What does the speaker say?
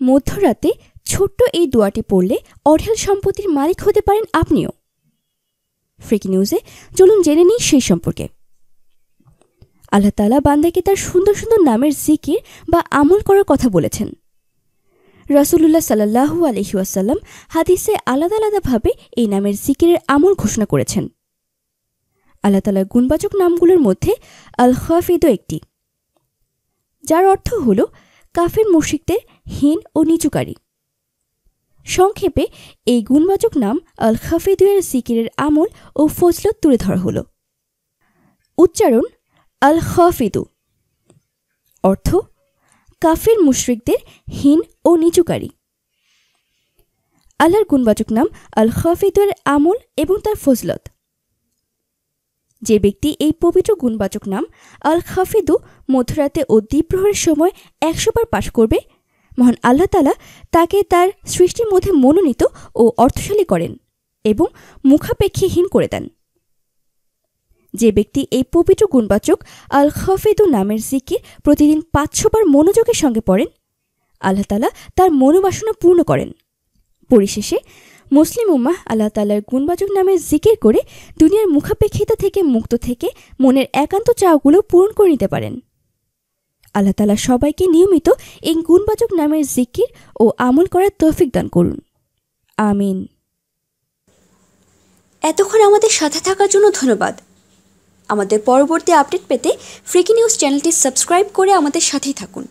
মধ্যরাতে ছোট্ট এই দোয়াটি পড়লে অঢেল সম্পত্তির মালিক হতে পারেন আপনিও। ফ্রিকি নিউজে চলুন জেনে নিই সেই সম্পর্কে। আল্লাহ তালা বান্দাকে তার সুন্দর সুন্দর নামের জিকির বা আমল করার কথা বলেছেন। রাসুলুল্লাহ সাল্লাহু আলহিউসাল্লাম হাদিসে আলাদা আলাদাভাবে এই নামের জিকিরের আমল ঘোষণা করেছেন। আল্লাহ তালার গুণবাচক নামগুলোর মধ্যে আল খাফিদও একটি, যার অর্থ হল কাফের মুশিকদের হীন ও নিচুকারী। সংক্ষেপে, এই গুণবাচক নাম আল খাফিদুয়ের জিকিরের আমল ও ফজলত তুলে ধরা হল। উচ্চারণ আল খাফিদু অর্থ, কাফের মুশরিকদের হীন ও নিচুকারী। আল্লাহর গুণবাচক নাম আল খাফিদুয়ের আমল এবং তার ফজলত। যে ব্যক্তি এই পবিত্র গুণবাচক নাম আল খাফিদু মধ্যরাতে ও দ্বীপ্রহরের সময় একশো বার পাঠ করবে, মহান আল্লাহ তালা তাকে তার সৃষ্টির মধ্যে মনোনীত ও অর্থশালী করেন এবং মুখাপেক্ষীহীন করে দেন। যে ব্যক্তি এই পবিত্র গুণবাচক আল খাফিদু নামের জিকির প্রতিদিন পাঁচশো বার মনোযোগের সঙ্গে পড়েন, আল্লাহ তালা তার মনোবাসনা পূর্ণ করেন। পরিশেষে মুসলিম উম্মাহ আল্লাহ তালার গুণবাচক নামের জিকির করে দুনিয়ার মুখাপেক্ষিতা থেকে মুক্ত থেকে মনের একান্ত চাওগুলো পূরণ করে নিতে পারেন। আল্লাহ তালা সবাইকে নিয়মিত এই গুণবাচক নামের জিকির ও আমল করার তৌফিক দান করুন। আমিন। এতক্ষণ আমাদের সাথে থাকার জন্য ধন্যবাদ। আমাদের পরবর্তী আপডেট পেতে ফ্রিকি নিউজ চ্যানেলটি সাবস্ক্রাইব করে আমাদের সাথেই থাকুন।